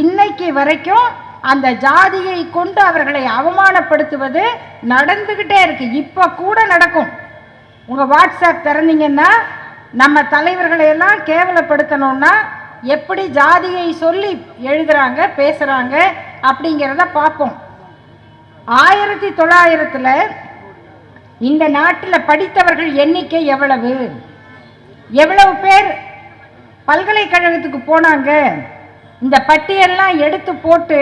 இன்னைக்கு வரைக்கும் அந்த ஜாதியை கொண்டு அவர்களை அவமானப்படுத்துவது நடந்துக்கிட்டே இருக்கு. இப்போ கூட நடக்கும். உங்கள் வாட்ஸ்அப் திறந்தீங்கன்னா நம்ம தலைவர்களை எல்லாம் கேவலப்படுத்தணும்னா எப்படி ஜாதியை சொல்லி எழுதுறாங்க பேசுகிறாங்க அப்படிங்கிறத பார்ப்போம். ஆயிரத்தி தொள்ளாயிரத்தில் இந்த நாட்டில் படித்தவர்கள் எண்ணிக்கை எவ்வளவு? எவ்வளவு பேர் பல்கலைக்கழகத்துக்கு போனாங்க? இந்த பட்டியெல்லாம் எடுத்து போட்டு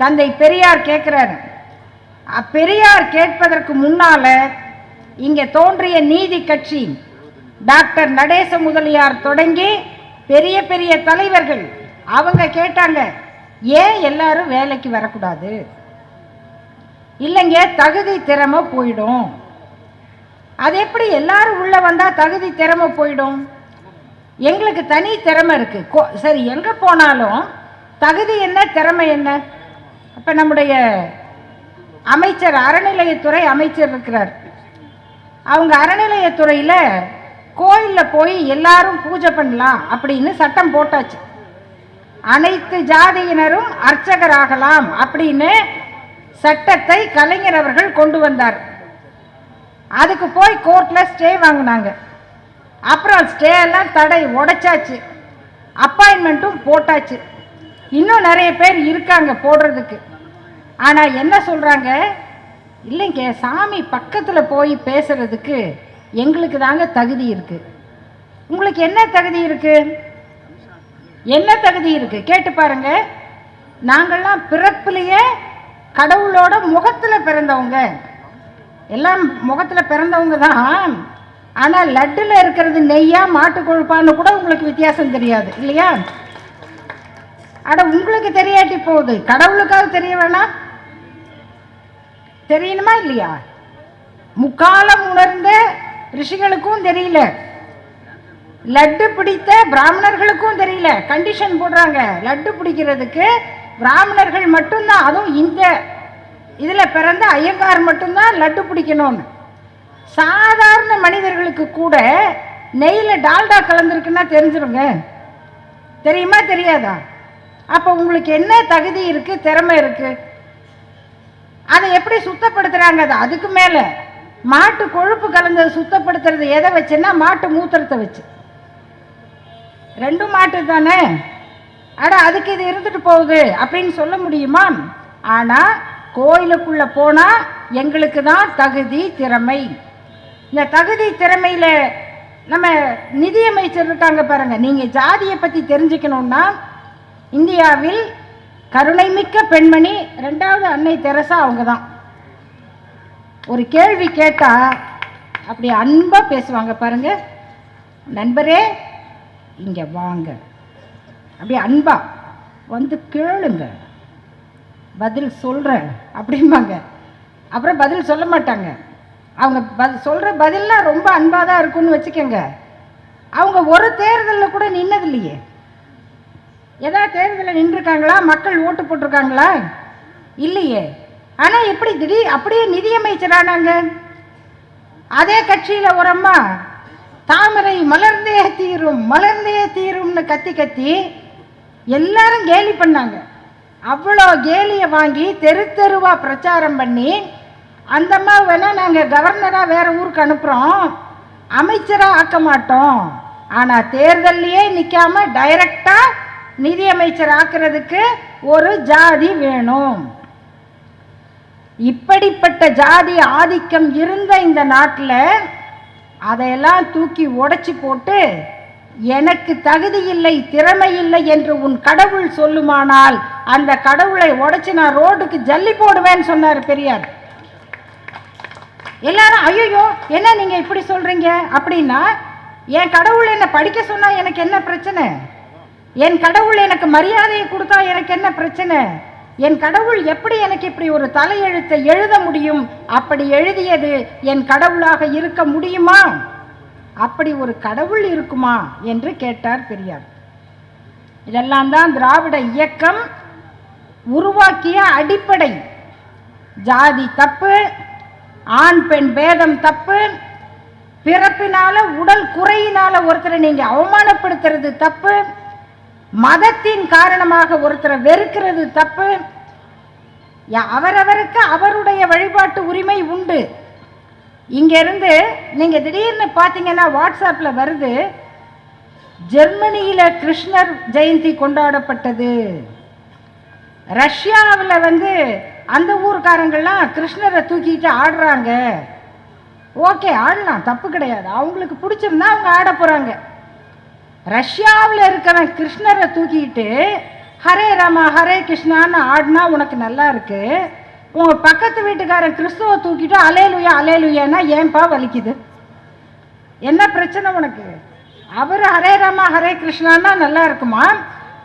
தந்தை பெரியார் கேட்குறாரு பெரியார் கேட்பதற்கு முன்னால இங்கே தோன்றிய நீதி கட்சி டாக்டர் நடேச முதலியார் தொடங்கி பெரிய பெரிய தலைவர்கள் அவங்க கேட்டாங்க ஏன் எல்லாரும் வேலைக்கு வரக்கூடாது? இல்லைங்க தகுதி திறமை போயிடும். அது எப்படி எல்லாரும் உள்ளே வந்தால் தகுதி திறமை போயிடும்? எங்களுக்கு தனி திறமை இருக்குது கோ- சரி எங்கே போனாலும் தகுதி என்ன திறமை என்ன? இப்போ நம்முடைய அமைச்சர் அறநிலையத்துறை அமைச்சர் இருக்கிறார். அவங்க அறநிலையத்துறையில் கோயிலில் போய் எல்லாரும் பூஜை பண்ணலாம் அப்படின்னு சட்டம் போட்டாச்சு. அனைத்து ஜாதியினரும் அர்ச்சகராகலாம் அப்படின்னு சட்டத்தை கலைஞர் அவர்கள் கொண்டு வந்தார். அதுக்கு போய் கோர்ட்டில் ஸ்டே வாங்கினாங்க. அப்புறம் ஸ்டே எல்லாம் தடை உடைச்சாச்சு. அப்பாயின்மெண்ட்டும் போட்டாச்சு. இன்னும் நிறைய பேர் இருக்காங்க போடுறதுக்கு. ஆனால் என்ன சொல்கிறாங்க இல்லைங்க சாமி பக்கத்தில் போய் பேசுகிறதுக்கு எங்களுக்கு தாங்க தகுதி இருக்குது உங்களுக்கு என்ன தகுதி இருக்குது என்ன தகுதி இருக்குது கேட்டு பாருங்க. நாங்கள்லாம் பிறப்புலையே கடவுளோட முகத்தில் பிறந்தவங்க. எல்லாம் முகத்தில் பிறந்தவங்க தான் ஆனால் லட்டில் இருக்கிறது நெய்யா மாட்டு கொழுப்பான்னு கூட உங்களுக்கு வித்தியாசம் தெரியாது இல்லையா? ஆட உங்களுக்கு தெரியாட்டி போகுது. கடவுளுக்காவது தெரிய வேணாம் தெரியணுமா இல்லையா? முக்காலம் உணர்ந்த ரிஷிகளுக்கும் தெரியல. லட்டு பிடித்த பிராமணர்களுக்கும் தெரியல. கண்டிஷன் போடுறாங்க. லட்டு பிடிக்கிறதுக்கு பிராமணர்கள் மட்டும்தான். அதுவும் இந்த இதில் பிறந்த ஐயங்கார் மட்டும்தான் லட்டு பிடிக்கணும்னு. சாதாரண மனிதர்களுக்கு கூட நெய்யில் டால்டா கலந்துருக்குன்னா தெரிஞ்சிருங்க. தெரியுமா தெரியாதா? அப்போ உங்களுக்கு என்ன தகுதி இருக்குது திறமை இருக்குது அதை எப்படி சுத்தப்படுத்துகிறாங்க அது அதுக்கு மேலே. மாட்டு கொழுப்பு கலந்தது சுத்தப்படுத்துறது எதை வச்சுன்னா மாட்டு மூத்திரத்தை வச்சு. ரெண்டும் மாட்டு தானே? அட அதுக்கு இது இருந்துட்டு போகுது அப்படின்னு சொல்ல முடியுமா? ஆனால் கோயிலுக்குள்ளே போனால் எங்களுக்கு தான் தகுதி திறமை. இந்த தகுதி திறமையில் நம்ம நிதியமைச்சர் இருக்காங்க பாருங்க. நீங்கள் ஜாதியை பற்றி தெரிஞ்சுக்கணுன்னா இந்தியாவில் கருணைமிக்க பெண்மணி ரெண்டாவது அன்னை தெரசா அவங்க தான் ஒரு கேள்வி கேட்டால் அப்படி அன்பாக பேசுவாங்க பாருங்க. நண்பரே இங்கே வாங்க. அப்படி அன்பா வந்து கேளுங்க. பதில் சொல்கிறேன் அப்படிம்பாங்க. அப்புறம் பதில் சொல்ல மாட்டாங்க. அவங்க ப சொல்கிற பதில்லாம் ரொம்ப அன்பாக தான் இருக்கும்னு வச்சுக்கோங்க. அவங்க ஒரு தேர்தலில் கூட நின்னது இல்லையே ஏதாவது தேர்தலில் நின்றுருக்காங்களா? மக்கள் ஓட்டு போட்டிருக்காங்களா? இல்லையே. ஆனால் எப்படி திடீர் அப்படியே நிதியமைச்சரானாங்க. அதே கட்சியில் ஒரு அம்மா தாமரை மலர்ந்தே தீரும் மலர்ந்தே தீரும்னு கத்தி கத்தி எல்லாரும் கேலி பண்ணாங்க. அவ்வளோ கேலியை வாங்கி தெரு தெருவாக பிரச்சாரம் பண்ணி அந்த அம்மாவை வேணால் நாங்கள் கவர்னராக வேறு ஊருக்கு அனுப்புகிறோம் அமைச்சராக ஆக்க மாட்டோம். ஆனால் தேர்தல்லையே நிற்காம டைரக்டாக நிதியமைச்சர் ஆக்குறதுக்கு ஒரு ஜாதி வேணும். இப்படிப்பட்ட ஜாதி ஆதிக்கம் இருந்த இந்த நாட்டில் அதையெல்லாம் தூக்கி உடச்சி போட்டு எனக்கு தகுதி இல்லை திறமை இல்லை என்று உன் கடவுள் சொல்லுமானால் அந்த கடவுளை உடச்சி நான் ரோடுக்கு ஜல்லி போடுவேன்னு சொன்னார் பெரியார். எல்லாரும் ஐயோ என்ன நீங்க இப்படி சொல்றீங்க? அப்படின்னா என் கடவுள் என்ன படிக்க சொன்னா எனக்கு என்ன பிரச்சனை? என் கடவுள் எனக்கு மரியாதையை கொடுத்தா எனக்கு என்ன பிரச்சனை? என் கடவுள் எப்படி எனக்கு இப்படி ஒரு தலையெழுத்தை எழுத முடியும்? அப்படி எழுதியது என் கடவுளாக இருக்க முடியுமா? அப்படி ஒரு கடவுள் இருக்குமா என்று கேட்டார் பெரியார். இதெல்லாம் தான் திராவிட இயக்கம் உருவாக்கிய அடிப்படை. ஜாதி தப்பு ஆண் பெண் பேதம் தப்பு. பிறப்பினால உடல் குறையினால ஒருத்தரை நீங்க அவமானப்படுத்துறது தப்பு. மதத்தின் காரணமாக ஒருத்தரை வெறுக்கிறது தப்பு. யா- அவரவருக்கு அவருடைய வழிபாட்டு உரிமை உண்டு. இங்கேருந்து நீங்கள் நீங்க திடீர்னு பார்த்தீங்கன்னா வாட்ஸ்அப்பில் வருது. ஜெர்மனியில கிருஷ்ணர் ஜெயந்தி கொண்டாடப்பட்டது. ரஷ்யாவில் வந்து அந்த ஊருக்காரங்கள்லாம் கிருஷ்ணரை தூக்கிட்டு ஆடுறாங்க. ஓகே ஆடலாம் தப்பு கிடையாது. அவங்களுக்கு பிடிச்சிருந்தா அவங்க ஆட போகிறாங்க ரஷ்யாவில் இருக்கிற கிருஷ்ணரை தூக்கிட்டு ஹரே ராமா ஹரே கிருஷ்ணான்னு ஆடினா உனக்கு நல்லா இருக்கு. உங்கள் பக்கத்து வீட்டுக்காரன் கிறிஸ்துவ தூக்கிட்டு அலேலுயா அலேலுயான்னா ஏன்பா வலிக்குது? என்ன பிரச்சனை உனக்கு? அவர் ஹரே ராமா ஹரே கிருஷ்ணான்னா நல்லா இருக்குமா?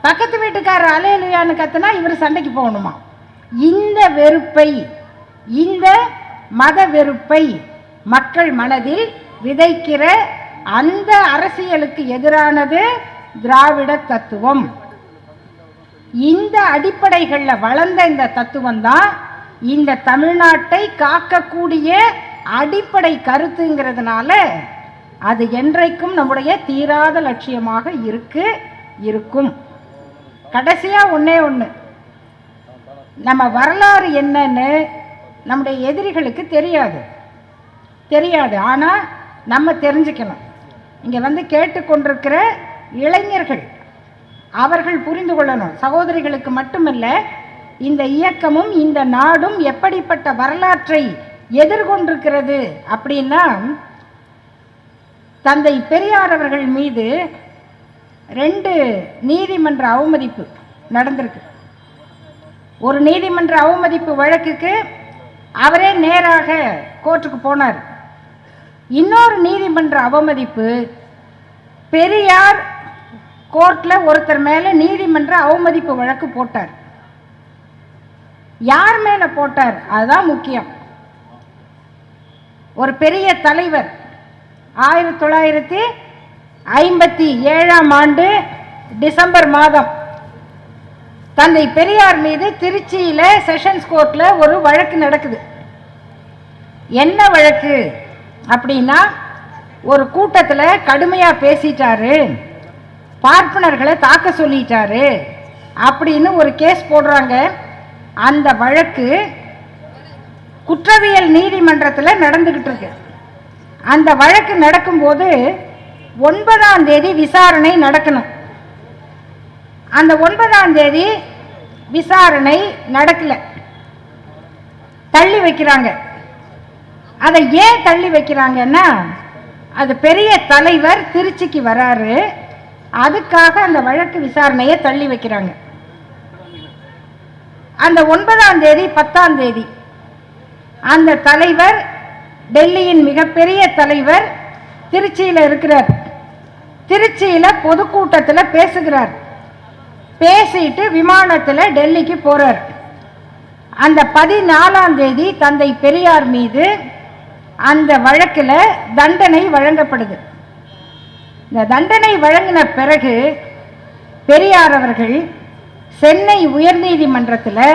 பக்கத்து வீட்டுக்காரர் அலேலுயான்னு கத்துனா இவர் சண்டைக்கு போகணுமா? இந்த வெறுப்பை இந்த மத வெறுப்பை மக்கள் மனதில் விதைக்கிற அந்த அரசியலுக்கு எதிரானது திராவிட தத்துவம். இந்த அடிப்படைகளில் வளர்ந்த இந்த தத்துவம் தான் இந்த தமிழ்நாட்டை காக்கக்கூடிய அடிப்படை கருத்துங்கிறதுனால அது என்றைக்கும் நம்முடைய தீராத லட்சியமாக இருக்கு இருக்கும். கடைசியாக ஒன்றே ஒன்று நம்ம வரலாறு என்னன்னு நம்முடைய எதிரிகளுக்கு தெரியாது. தெரியாது. ஆனால் நம்ம தெரிஞ்சுக்கணும். இங்கே வந்து கேட்டுக்கொண்டிருக்கிற இளைஞர்கள் அவர்கள் புரிந்து கொள்ளணும். சகோதரிகளுக்கு மட்டுமல்ல இந்த இயக்கமும் இந்த நாடும் எப்படிப்பட்ட வரலாற்றை எதிர்கொண்டிருக்கிறது அப்படின்னா தந்தை பெரியார் அவர்கள் மீது ரெண்டு நீதிமன்ற அவமதிப்பு நடந்திருக்கு. ஒரு நீதிமன்ற அவமதிப்பு வழக்குக்கு அவரே நேராக கோர்ட்டுக்கு போனார். இன்னொரு நீதிமன்ற அவமதிப்பு பெரியார் கோர்ட்டில் ஒருத்தர் மேலே நீதிமன்ற அவமதிப்பு வழக்கு போட்டார். யார் மேலே போட்டார்? அதுதான் முக்கியம். ஒரு பெரிய தலைவர் ஆயிரத்தி தொள்ளாயிரத்தி ஐம்பத்தி ஏழாம் ஆண்டு டிசம்பர் மாதம் தந்தை பெரியார் மீது திருச்சியில் செஷன்ஸ் கோர்ட்டில் ஒரு வழக்கு நடக்குது. என்ன வழக்கு? அப்படின்னா ஒரு கூட்டத்தில் கடுமையாக பேசிட்டாரு பார்ப்பனர்களை தாக்க சொல்லிட்டாரு அப்படின்னு ஒரு கேஸ் போடுறாங்க. அந்த வழக்கு குற்றவியல் நீதிமன்றத்தில் நடந்துக்கிட்டு இருக்கு. அந்த வழக்கு நடக்கும்போது ஒன்பதாம் தேதி விசாரணை நடக்கணும். அந்த ஒன்பதாம் தேதி விசாரணை நடக்கல. தள்ளி வைக்கிறாங்க. அதை ஏன் தள்ளி வைக்கிறாங்கன்னா அது பெரிய தலைவர் திருச்சிக்கு வராரு. அதுக்காக அந்த வழக்கு விசாரணையை தள்ளி வைக்கிறாங்க. அந்த ஒன்பதாம் தேதி பத்தாம் தேதி அந்த தலைவர் டெல்லியின் மிகப்பெரிய தலைவர் திருச்சியில் இருக்கிறார். திருச்சியில் பொதுக்கூட்டத்தில் பேசுகிறார். பேசிட்டு விமானத்தில் டெல்லிக்கு போகிறார் அந்த பதினாலாம் தேதி தந்தை பெரியார் மீது அந்த வழக்கில் தண்டனை வழங்கப்படுது. இந்த தண்டனை வழங்கின பிறகு பெரியார் அவர்கள் சென்னை உயர்நீதிமன்றத்தில்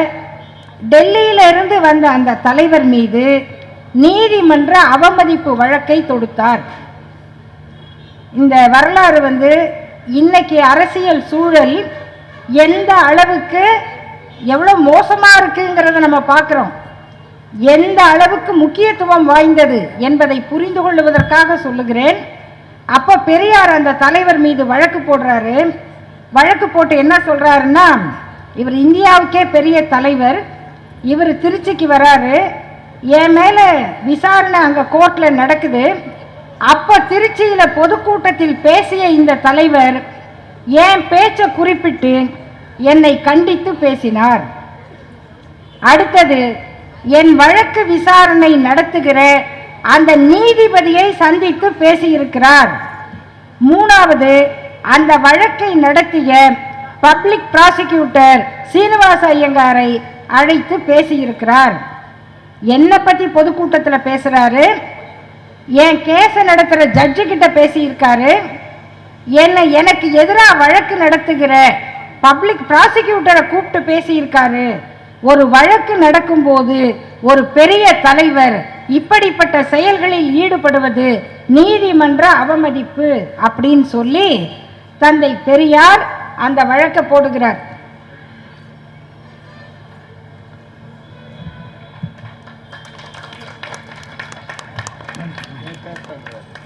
டெல்லியிலிருந்து வந்த அந்த தலைவர் மீது நீதிமன்ற அவமதிப்பு வழக்கை தொடுத்தார். இந்த வரலாறு வந்து இன்னைக்கு அரசியல் சூழல் எந்த அளவுக்கு எவ்வளோ மோசமாக இருக்குங்கிறத நம்ம பார்க்குறோம். எந்த அளவுக்கு முக்கியத்துவம் வாய்ந்தது என்பதை புரிந்து கொள்வதற்காக சொல்லுகிறேன். அப்போ பெரியார் அந்த தலைவர் மீது வழக்கு போடுறாரு. வழக்கு போட்டு என்ன சொல்கிறாருன்னா இவர் இந்தியாவுக்கே பெரிய தலைவர் இவர் திருச்சிக்கு வராரு. என் மேலே விசாரணை அங்கே கோர்ட்டில் நடக்குது. அப்போ திருச்சியில் பொதுக்கூட்டத்தில் பேசிய இந்த தலைவர் என் பேச்சை குறிப்பிட்டு என்னை கண்டித்து பேசினார்? அடுத்தது என் வழக்கு விசாரணை நடத்துகிற அந்த நீதிபதியை சந்தித்து பேசியிருக்கிறார். மூணாவது அந்த வழக்கை நடத்திய பப்ளிக் ப்ராசிக்யூட்டர் சீனிவாச ஐயங்காரை அழைத்து பேசியிருக்கிறார். என்னை பற்றி பொதுக்கூட்டத்தில் பேசுகிறாரு என் கேஸை நடத்துகிற ஜட்ஜு கிட்ட பேசியிருக்காரு? என்னை எனக்கு எதிராக வழக்கு நடத்துகிற பப்ளிக் ப்ராசிக்யூட்டரை கூப்பிட்டு பேசியிருக்காரு ஒரு வழக்கு நடக்கும்போது ஒரு பெரிய தலைவர் இப்படிப்பட்ட செயல்களில் ஈடுபடுவது நீதிமன்ற அவமதிப்பு அப்படின்னு சொல்லி தந்தை பெரியார் அந்த வழக்கை போடுகிறார் ஆ.